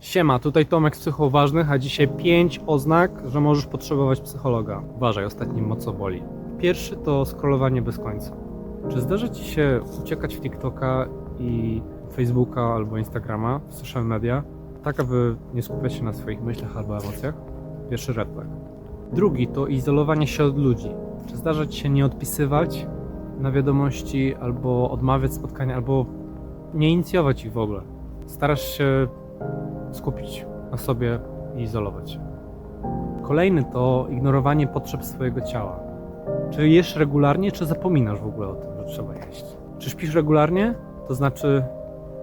Siema, tutaj Tomek z Psychoważnych, a dzisiaj 5 oznak, że możesz potrzebować psychologa. Uważaj, ostatnim mocno boli. Pierwszy to scrollowanie bez końca. Czy zdarza Ci się uciekać w TikToka i Facebooka albo Instagrama, w social media, tak aby nie skupiać się na swoich myślach albo emocjach? Pierwszy red. Drugi to izolowanie się od ludzi. Czy zdarza Ci się nie odpisywać na wiadomości, albo odmawiać spotkania, albo nie inicjować ich w ogóle? Starasz się skupić na sobie i izolować. Kolejny to ignorowanie potrzeb swojego ciała. Czy jesz regularnie, czy zapominasz w ogóle o tym, że trzeba jeść? Czy śpisz regularnie? To znaczy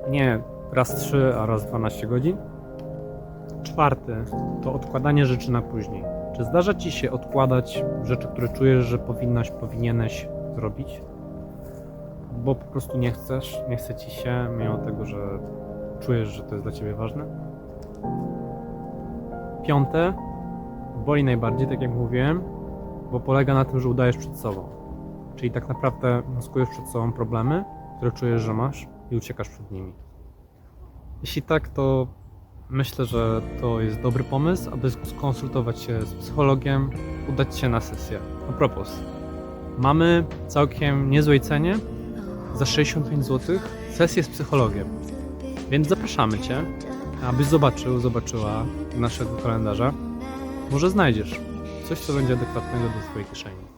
nie raz 3, a raz 12 godzin? Czwarty to odkładanie rzeczy na później. Czy zdarza ci się odkładać rzeczy, które czujesz, że powinnaś, powinieneś zrobić? Bo po prostu nie chcesz, nie chce ci się, mimo tego, że czujesz, że to jest dla ciebie ważne? Piąte, boli najbardziej, tak jak mówiłem, bo polega na tym, że udajesz przed sobą. Czyli tak naprawdę maskujesz przed sobą problemy, które czujesz, że masz i uciekasz przed nimi. Jeśli tak, to myślę, że to jest dobry pomysł, aby skonsultować się z psychologiem, udać się na sesję. A propos, mamy całkiem niezłej cenie za 65 zł sesję z psychologiem. Więc zapraszamy Cię, abyś zobaczył, zobaczyła naszego kalendarza. Może znajdziesz coś, co będzie adekwatnego do Twojej kieszeni.